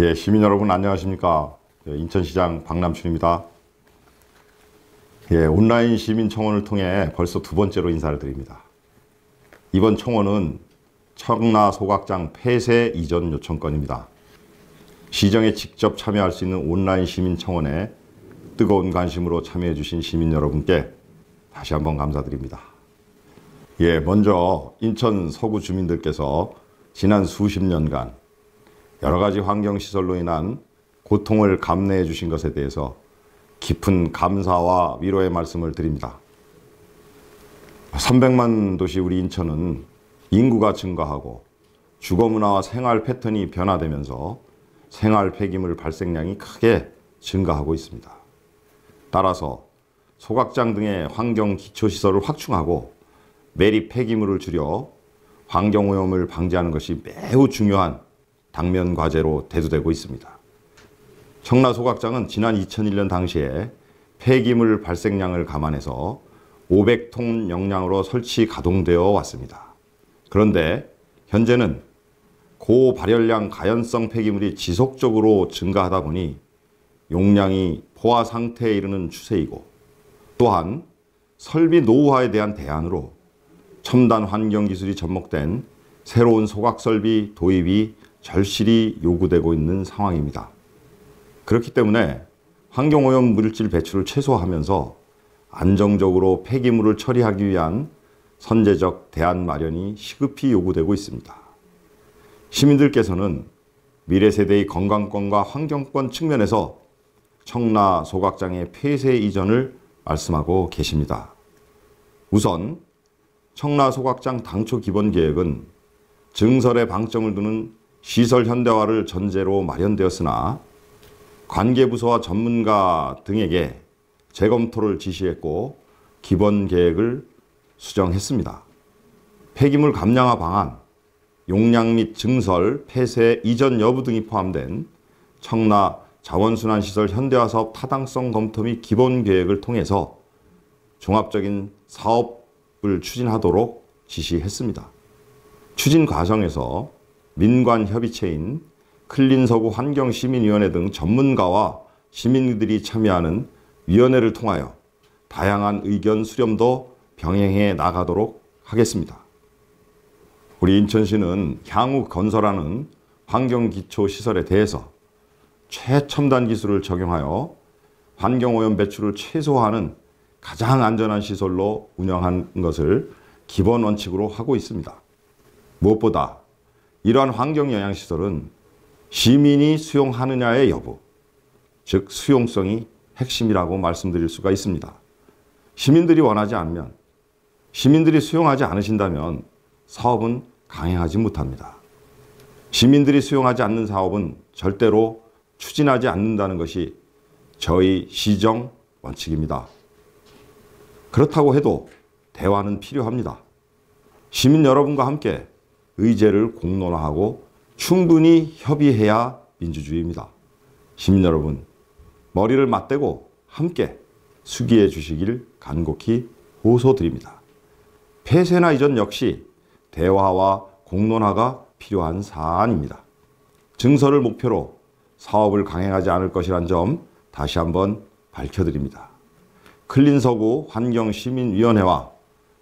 예, 시민 여러분 안녕하십니까? 예, 인천시장 박남춘입니다. 예, 온라인 시민청원을 통해 벌써 두 번째로 인사를 드립니다. 이번 청원은 청라 소각장 폐쇄 이전 요청건입니다. 시정에 직접 참여할 수 있는 온라인 시민청원에 뜨거운 관심으로 참여해 주신 시민 여러분께 다시 한번 감사드립니다. 예, 먼저 인천 서구 주민들께서 지난 수십 년간 여러 가지 환경시설로 인한 고통을 감내해 주신 것에 대해서 깊은 감사와 위로의 말씀을 드립니다. 300만 도시 우리 인천은 인구가 증가하고 주거 문화와 생활 패턴이 변화되면서 생활 폐기물 발생량이 크게 증가하고 있습니다. 따라서 소각장 등의 환경 기초시설을 확충하고 매립 폐기물을 줄여 환경오염을 방지하는 것이 매우 중요한 당면 과제로 대두되고 있습니다. 청라 소각장은 지난 2001년 당시에 폐기물 발생량을 감안해서 500톤 용량으로 설치 가동되어 왔습니다. 그런데 현재는 고발열량 가연성 폐기물이 지속적으로 증가하다 보니 용량이 포화 상태에 이르는 추세이고 또한 설비 노후화에 대한 대안으로 첨단 환경 기술이 접목된 새로운 소각 설비 도입이 절실히 요구되고 있는 상황입니다. 그렇기 때문에 환경오염 물질 배출을 최소화하면서 안정적으로 폐기물을 처리하기 위한 선제적 대안 마련이 시급히 요구되고 있습니다. 시민들께서는 미래 세대의 건강권과 환경권 측면에서 청라 소각장의 폐쇄 이전을 말씀하고 계십니다. 우선 청라 소각장 당초 기본 계획은 증설에 방점을 두는 시설 현대화를 전제로 마련되었으나 관계부서와 전문가 등에게 재검토를 지시했고 기본 계획을 수정했습니다. 폐기물 감량화 방안, 용량 및 증설, 폐쇄, 이전 여부 등이 포함된 청라 자원순환시설 현대화 사업 타당성 검토 및 기본 계획을 통해서 종합적인 사업을 추진하도록 지시했습니다. 추진 과정에서 민관협의체인 클린서구 환경시민위원회 등 전문가와 시민들이 참여하는 위원회를 통하여 다양한 의견 수렴도 병행해 나가도록 하겠습니다. 우리 인천시는 향후 건설하는 환경기초시설에 대해서 최첨단 기술을 적용하여 환경오염 배출을 최소화하는 가장 안전한 시설로 운영하는 것을 기본 원칙으로 하고 있습니다. 무엇보다 이러한 환경 영향시설은 시민이 수용하느냐의 여부, 즉 수용성이 핵심이라고 말씀드릴 수가 있습니다. 시민들이 원하지 않으면, 시민들이 수용하지 않으신다면 사업은 강행하지 못합니다. 시민들이 수용하지 않는 사업은 절대로 추진하지 않는다는 것이 저희 시정 원칙입니다. 그렇다고 해도 대화는 필요합니다. 시민 여러분과 함께 의제를 공론화하고 충분히 협의해야 민주주의입니다. 시민 여러분, 머리를 맞대고 함께 수기해 주시길 간곡히 호소드립니다. 폐쇄나 이전 역시 대화와 공론화가 필요한 사안입니다. 증설을 목표로 사업을 강행하지 않을 것이란 점 다시 한번 밝혀드립니다. 클린서구 환경시민위원회와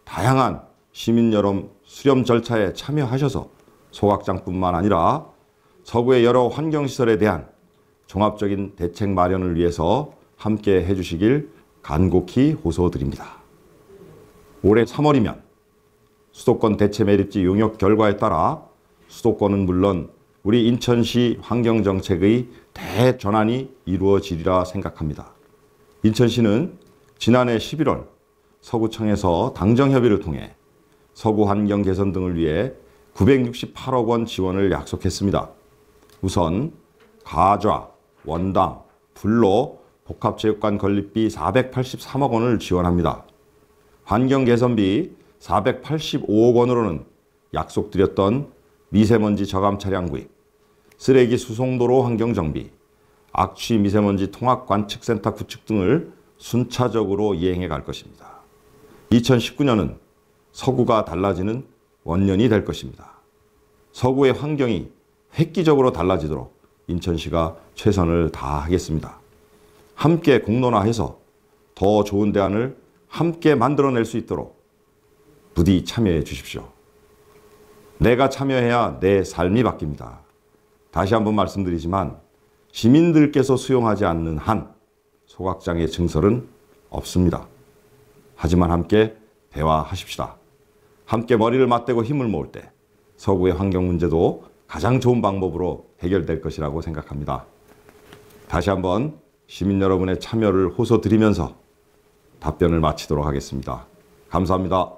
다양한 시민 여러분 수렴 절차에 참여하셔서 소각장뿐만 아니라 서구의 여러 환경시설에 대한 종합적인 대책 마련을 위해서 함께 해주시길 간곡히 호소드립니다. 올해 3월이면 수도권 대체 매립지 용역 결과에 따라 수도권은 물론 우리 인천시 환경정책의 대전환이 이루어지리라 생각합니다. 인천시는 지난해 11월 서구청에서 당정협의를 통해 서구 환경 개선 등을 위해 968억 원 지원을 약속했습니다. 우선 가좌, 원당, 불로 복합체육관 건립비 483억 원을 지원합니다. 환경 개선비 485억 원으로는 약속드렸던 미세먼지 저감 차량 구입, 쓰레기 수송도로 환경 정비, 악취 미세먼지 통합 관측센터 구축 등을 순차적으로 이행해 갈 것입니다. 2019년은 서구가 달라지는 원년이 될 것입니다. 서구의 환경이 획기적으로 달라지도록 인천시가 최선을 다하겠습니다. 함께 공론화해서 더 좋은 대안을 함께 만들어낼 수 있도록 부디 참여해 주십시오. 내가 참여해야 내 삶이 바뀝니다. 다시 한번 말씀드리지만 시민들께서 수용하지 않는 한 소각장의 증설은 없습니다. 하지만 함께 대화하십시다. 함께 머리를 맞대고 힘을 모을 때 서구의 환경 문제도 가장 좋은 방법으로 해결될 것이라고 생각합니다. 다시 한번 시민 여러분의 참여를 호소드리면서 답변을 마치도록 하겠습니다. 감사합니다.